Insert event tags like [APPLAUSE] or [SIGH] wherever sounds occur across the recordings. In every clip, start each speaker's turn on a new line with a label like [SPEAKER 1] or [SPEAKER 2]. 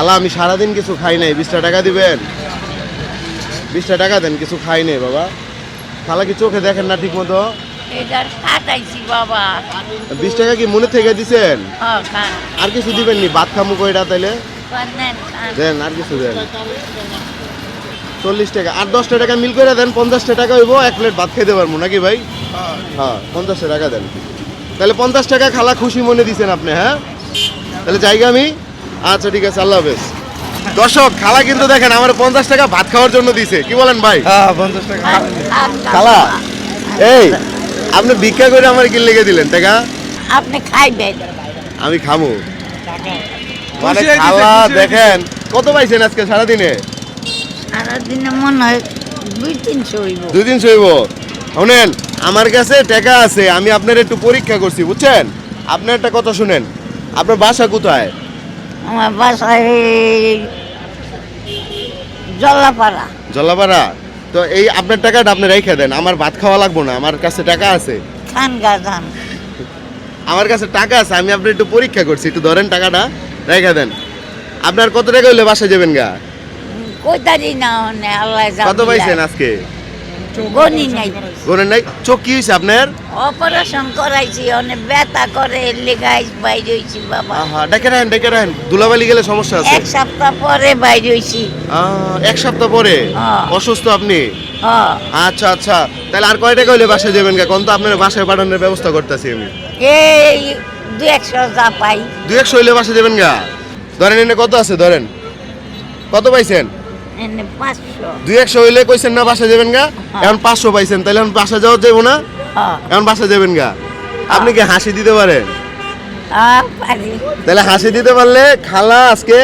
[SPEAKER 1] খালা আমি সারাদিন কিছু খাই নাই। বিশটা টাকা দিবেন? বিশটা টাকা দেন কিছু খাই নাই বাবা। খালা কি চোখে দেখেন না ঠিক মতো বিশ টাকা কি মনে থেকে দিছেন? আর কিছু দিবেন নি ভাত খামু কইটা তাইলে? দেন আর কিছু দেন। চল্লিশ টাকা। আর দশটা টাকা মিল করে দেন পঞ্চাশটা টাকা হইব এক প্লেট ভাত খাইতে পারব নাকি ভাই? হ্যাঁ পঞ্চাশটা টাকা দেন। তাহলে পঞ্চাশ টাকা খালা খুশি মনে দিছেন আপনি হ্যাঁ? তাহলে জায়গা আমি আচ্ছা ঠিক আছে আল্লাহ হাফেজ। দর্শক খালা কিন্তু দেখেন আমার পঞ্চাশ টাকা ভাত খাওয়ার জন্য দিছে। কি বলেন ভাই?
[SPEAKER 2] হ্যাঁ পঞ্চাশ টাকা।
[SPEAKER 3] খান, খান,
[SPEAKER 1] খালা এই আপনি ভিক্ষা করে আমার কি লেগে দিলেন টাকা
[SPEAKER 3] আপনি খাইবেন।
[SPEAKER 1] আমি খামু। মানে খালা দেখেন কত পাইছেন আজকে সারাদিনে?
[SPEAKER 3] সারাদিনে মনে হয় দুই তিনশো হইব।
[SPEAKER 1] শুনেন আমার কাছে টাকা আছে আমি আপনার একটু পরীক্ষা করছি বুঝছেন? আপনার একটা কথা শুনেন। আপনার বাসা কোথায়?
[SPEAKER 3] আমার বাসায় জল্লাপাড়া।
[SPEAKER 1] জল্লাপাড়া? তো এই আপনার টাকাটা আপনি রেখে দেন আমার ভাত খাওয়া লাগবো না আমার কাছে টাকা আছে।
[SPEAKER 3] খান
[SPEAKER 1] আমার কাছে টাকা আছে আমি আপনার একটু পরীক্ষা করছি একটু ধরেন টাকাটা রেখে দেন। আপনার কত টাকা হইলে বাসায় যাবেন গা?
[SPEAKER 3] কইতারি না আল্লাহ
[SPEAKER 1] কত পাইছেন আজকে?
[SPEAKER 3] গনি নাই।
[SPEAKER 1] গনেন নাই। চোখ কি আপনার?
[SPEAKER 3] অপারেশন করাইছি ব্যথা করে লেগাই বাইরে হইছি বাবা।
[SPEAKER 1] আহা ডেকে রাখেন ডেকে রাখেন। দুলাবালি গেলে সমস্যা আছে?
[SPEAKER 3] এক সপ্তাহ পরে বাইরে হইছি।
[SPEAKER 1] এক সপ্তাহ পরে?
[SPEAKER 3] হ্যাঁ।
[SPEAKER 1] অসুস্থ আপনি? আচ্ছা আচ্ছা। তাহলে আর কয় টাকা হইলে বাসায় যাবেন গা? কোন তো আপনার বাসায় পাঠানোর ব্যবস্থা করতেছি আমি।
[SPEAKER 3] এই একশো যা পাই।
[SPEAKER 1] দুই একশো হইলে বাসায় যাবেন গা? ধরেন এনে কত আছে ধরেন? কত পাইছেন? দুই একশো হইলে কইছেন না বাসায় যাবেন গা? এখন পাঁচশো পাইছেন তাহলে এখন বাসা যাওয়া যাব না?
[SPEAKER 3] হ
[SPEAKER 1] এখন বাসা যাবেন গা। আপনি কি হাসি দিতে পারেন? তাহলে হাসি দিতে পারলে খালা আজকে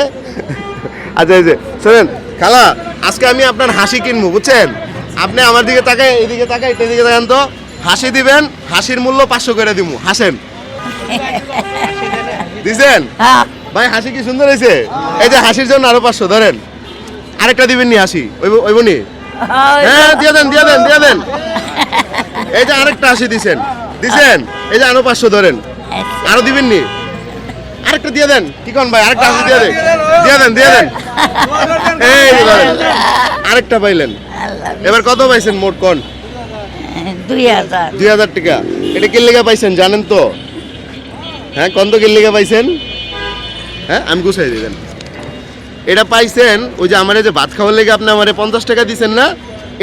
[SPEAKER 1] আচ্ছা এই যে শোনেন খালা আজকে আমি আপনার হাসি কিনবো বুঝছেন? আপনি আমার দিকে তাকায় এদিকে তাকায় এদিকে তাকান তো হাসি দিবেন হাসির মূল্য পাঁচশো করে দিব হাসেন। [LAUGHS] দিছেন?
[SPEAKER 3] হ্যাঁ।
[SPEAKER 1] ভাই হাসি কি সুন্দর হয়েছে এই যে হাসির জন্য আরও পাঁচশো ধরেন। আরেকটা দিবেন নি হাসি ওইব- ওইবনি হ্যাঁ দিয়ে দেন দিয়ে দেন দিয়ে দেন। এই যে আরেকটা আসি দিছেন। দিছেন? এই যে আরও পাঁচশো ধরেন। আরও দিবেন নি? আরেকটা দিয়ে দেন। কি কোন ভাই? আরেকটা আসি দিয়ে দেন। দিয়ে দেন দিয়ে দেন। এই ধরেন। আরেকটা পাইলেন। এবার কত পাইছেন মোট কোন?
[SPEAKER 3] দুই হাজার।
[SPEAKER 1] দুই হাজার টাকা। এটা কি লেগে পাইছেন জানেন তো? হ্যাঁ কত কি লেগে পাইছেন? হ্যাঁ আমি গুছাই দিবেন এটা পাইছেন ওই যে আমার এই যে ভাত খাওয়ার লেগে আপনি আমার পঞ্চাশ টাকা দিচ্ছেন না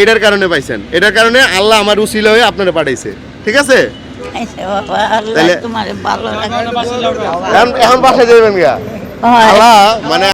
[SPEAKER 1] এটার কারণে পাইছেন। এটার কারণে আল্লাহ আমার উচিল হয়ে আপনারা পাঠাইছে। ঠিক আছে? এখন বাসায় যাবেন গা আল্লাহ মানে